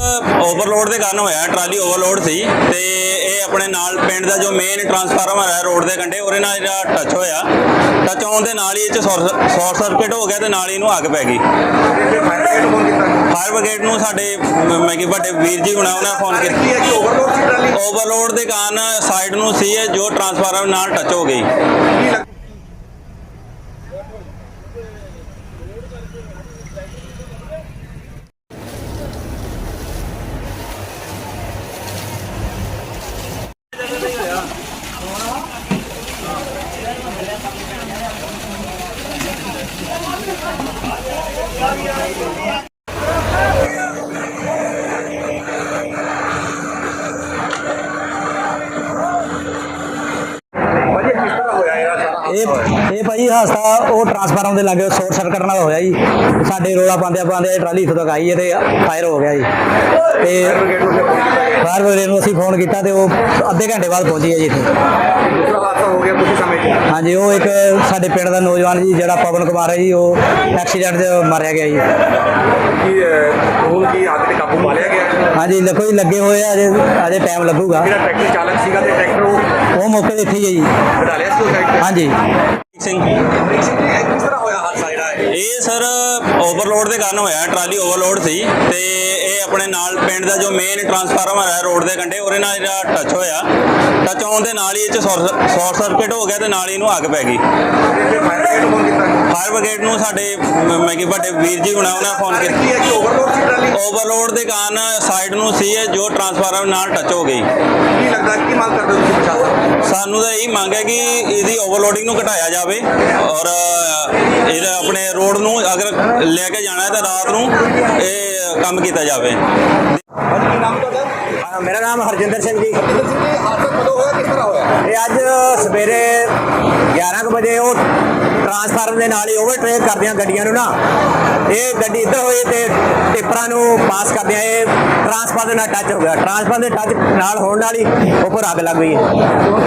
Overload ਦੇ ਕਾਰਨ ਹੋਇਆ ਟਰਾਲੀ ਓਵਰਲੋਡ ਸੀ ਤੇ ਇਹ ਆਪਣੇ ਨਾਲ ਪਿੰਡ ਦਾ ਜੋ ਮੇਨ ਟਰਾਂਸਫਾਰਮਰ ਹੈ ਰੋਡ ਦੇ ਕੰਢੇ ਉਹਦੇ ਨਾਲ ਜਿਹੜਾ ਟੱਚ ਹੋਇਆ। ਟੱਚ ਹੋਣ ਦੇ ਨਾਲ ਹੀ ਇਹ ਚ ਸ਼ਾਰਟ ਸਰਕਟ ਹੋ ਗਿਆ ਤੇ ਨਾਲ ਹੀ ਇਹਨੂੰ ਅੱਗ ਪੈ ਗਈ। ਫਾਇਰ ਬ੍ਰਿਗੇਡ ਨੂੰ ਸਾਡੇ ਮ- ਕਿ ਵੱਡੇ ਵੀਰ ਜੀ ਹੁਣਾਂ ਉਹਨਾਂ ਫੋਨ ਕੀਤਾ। ਓਵਰਲੋਡ ਸੀ ਟਰਾਲੀ? ਓਵਰਲੋਡ ਦੇ ਕਾਰਨ ਸਾਈਡ ਨੂੰ ਸੀ ਜੋ ਟਰਾਂਸਫਾਰਮਰ ਨਾਲ ਟੱਚ ਹੋ ਗਈ ਕੀ ਲੱਗ ਭਾਜੀ ਕਿਸ ਤਰ੍ਹਾਂ ਹੋਇਆ ਇਹ ਸਾਰਾ ਇਹ ਭਾਈ ਹਾਸਾ, ਉਹ ਟਰਾਂਸਫਾਰਮ ਦੇ ਲਾਗੇ ਸ਼ੋਰਟ ਸਰਕਟ ਨਾਲ ਹੋਇਆ ਜੀ। ਸਾਡੇ ਰੋਲਾ ਪਾਉਂਦੇ ਪਾਉਂਦੇ ਟਰਾਲੀ ਇੱਥੋਂ ਤੱਕ ਆਈ ਹੈ ਤੇ ਫਾਇਰ ਹੋ ਗਿਆ ਜੀ। ਤੇ ਫਾਇਰ ਬ੍ਰਿਗੇਡ ਨੂੰ ਅਸੀਂ ਫੋਨ ਕੀਤਾ ਤੇ ਉਹ ਅੱਧੇ ਘੰਟੇ ਬਾਅਦ ਪਹੁੰਚੀ ਹੈ ਜੀ ਇੱਥੇ। ਹੋ ਗਿਆ ਕੁਝ ਸਮੇਂ 'ਚ ਹਾਂਜੀ ਉਹ ਇੱਕ ਸਾਡੇ ਪਿੰਡ ਦਾ ਨੌਜਵਾਨ ਜੀ ਜਿਹੜਾ ਪਵਨ ਕੁਮਾਰ ਹੈ ਜੀ ਉਹ ਐਕਸੀਡੈਂਟ 'ਚ ਮਾਰਿਆ ਗਿਆ ਜੀ। ਕੀ ਅਹ, ਹੁਣ ਕੀ ਅੱਗ ਤੇ ਕਾਬੂ ਪਾ ਲਿਆ ਗਿਆ? ਹਾਂਜੀ ਦੇਖੋ ਜੀ ਲੱਗੇ ਹੋਏ ਆ ਅਜੇ ਅਜੇ ਟਾਈਮ ਲੱਗੂਗਾ। ਜਿਹੜਾ ਟਰੈਕਟਰ ਚਾਲਕ ਸੀਗਾ ਤੇ ਟਰੈਕਟਰ ਉਹ ਉਹ ਮੌਕੇ ਤੇ ਇੱਥੇ ਹੀ ਹੈ ਜੀ। ਕਢਾ ਲਿਆ ਸੀ ਉਹ ਟਰੈਕਟਰ ਹਾਂਜੀ। ਸਿੰਘ ਇਹ ਕਿਸ ਤਰ੍ਹਾਂ ਹੋਇਆ ਹਾਦਸਾ ਜਿਹੜਾ ਇਹ ਸਰ ਓਵਰਲੋਡ ਦੇ ਕਾਰਨ ਹੋਇਆ, ਟਰਾਲੀ ਓਵਰਲੋਡ ਸੀ ਤੇ ਇਹ ਆਪਣੇ ਨਾਲ ਪਿੰਡ ਦਾ ਜੋ ਮੇਨ ਟਰਾਂਸਫਾਰਮਰ ਹੈ ਰੋਡ ਦੇ ਕੰਢੇ, ਉਹਦੇ ਨਾਲ ਜਿਹੜਾ ਟੱਚ ਹੋਇਆ। ਟੱਚ ਹੋਣ ਦੇ ਨਾਲ ਹੀ ਇਹ ਚ ਸ਼ਾਰਟ ਸਰਕਟ ਹੋ ਗਿਆ ਤੇ ਨਾਲ ਹੀ ਇਹਨੂੰ ਅੱਗ ਪੈ ਗਈ। ਫਾਇਰ ਬ੍ਰਿਗੇਡ ਨੂੰ ਸਾਡੇ ਮ- ਕਿ ਵੱਡੇ ਵੀਰ ਜੀ ਹੁਣਾਂ ਉਹਨਾਂ ਫੋਨ ਕੀਤਾ। ਕੀ ਹੈ ਕਿ ਓਵਰਲੋਡ ਸੀ ਟਰਾਲੀ ਓਵਰਲੋਡ ਦੇ ਕਾਰਨ ਸਾਈਡ ਨੂੰ ਸੀ ਇਹ ਜੋ ਟਰਾਂਸਫਾਰਮਰ ਨਾਲ ਟੱਚ ਹੋ ਗਈ। ਕੀ ਲੱਗਦਾ ਕੀ ਮੰਗ ਕਰਦੇ ਹੋ ਤੁਸੀਂ ਪ੍ਰਸ਼ਾਸਨ ਸਾਨੂੰ ਤਾਂ ਇਹੀ ਮੰਗ ਹੈ ਕਿ ਇਹਦੀ ਓਵਰਲੋਡਿੰਗ ਨੂੰ ਘਟਾਇਆ ਜਾਵੇ ਔਰ ਇਹਦਾ ਆਪਣੇ ਰੋਡ ਨੂੰ ਅਗਰ ਲੈ ਕੇ ਜਾਣਾ ਹੈ ਤਾਂ ਰਾਤ ਨੂੰ ਇਹ ਕੰਮ ਕੀਤਾ ਜਾਵੇ। ਭਾਜੀ ਕੀ ਨਾਮ ਤੁਹਾਡਾ? ਮੇਰਾ ਨਾਮ ਹਰਜਿੰਦਰ ਸਿੰਘ ਜੀ। ਜਿੰਦਰ ਸਿੰਘ ਜੀ ਹਾਦਸਾ ਕਦੋਂ ਹੋਇਆ? ਕਿਸ ਤਰ੍ਹਾਂ ਹੋਇਆ? ਇਹ ਅੱਜ ਸਵੇਰੇ 11 ਕੁ ਵਜੇ ਉਹ ਟਰਾਂਸਫਾਰਮ ਦੇ ਨਾਲ ਹੀ ਓਵਰਟੇਕ ਕਰਦਿਆਂ ਗੱਡੀਆਂ ਨੂੰ ਨਾ। ਇਹ ਗੱਡੀ ਇੱਧਰ ਹੋਈ ਤੇ ਟਿੱਪਰਾਂ ਨੂੰ ਪਾਸ ਕਰਦਿਆਂ ਇਹ ਟਰਾਂਸਫਾਰਮ ਦੇ ਨਾਲ ਟੱਚ ਹੋ ਗਿਆ। ਟਰਾਂਸਫਾਰਮ ਦੇ ਟੱਚ ਨਾਲ ਹੋਣ ਨਾਲ ਹੀ ਉੱਪਰ ਅੱਗ ਲੱਗ ਗਈ।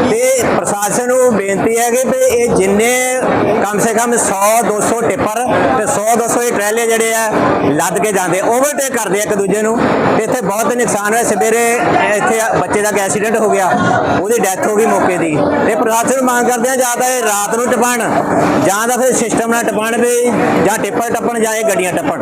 ਤੇ ਪ੍ਰਸ਼ਾਸਨ ਨੂੰ ਬੇਨਤੀ ਹੈ ਕਿ ਵੀ ਇਹ ਜਿੰਨੇ ਕਮ ਸੇ ਕਮ 100 200 ਟਿੱਪਰ ਤੇ 100 200 ਇਹ ਟਰੈਲੇ ਜਿਹੜੇ ਆ, ਲੱਦ ਕੇ ਜਾਂਦੇ। ਓਵਰਟੇਕ ਕਰਦੇ ਆ ਇੱਕ ਦੂਜੇ ਨੂੰ। ਤੇ ਇੱਥੇ ਬਹੁਤ ਨੁਕਸਾਨ ਹੋਇਆ। ਸਵੇਰੇ ਇੱਥੇ ਬੱਚੇ ਦਾ ਐਕਸੀਡੈਂਟ ਹੋ ਗਿਆ। ਉਹਦੀ ਡੈਥ ਹੋ ਗਈ ਮੌਕੇ ਦੀ। ਤੇ ਪ੍ਰਸ਼ਾਸਨ ਮੰਗ ਕਰਦੇ ਆ ਜ਼ਿਆਦਾ ਰਾਤ ਨੂੰ ਟਪਣ, ਜਾਂ ਤਾਂ ਫਿਰ ਸਿਸਟਮ ਨਾਲ ਟਪਣ ਵੀ, ਜਾਂ ਟਿੱਪਰ ਟੱਪਣ, ਜਾਂ ਇਹ ਗੱਡੀਆਂ ਟੱਪਣ।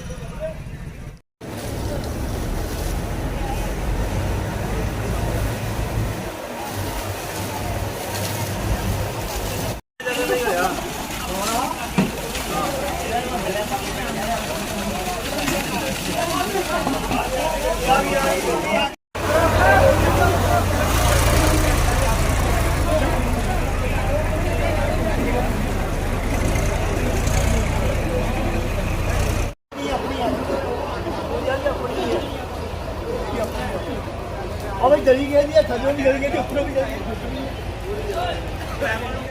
ਉਹ ਵੀ ਜਲੀ ਗਈ ਜੀ ਥੱਲੇ ਵੀ ਜਲੀ ਗਈ ਉੱਪਰੋਂ ਵੀ ਜਲੀ ਗਈ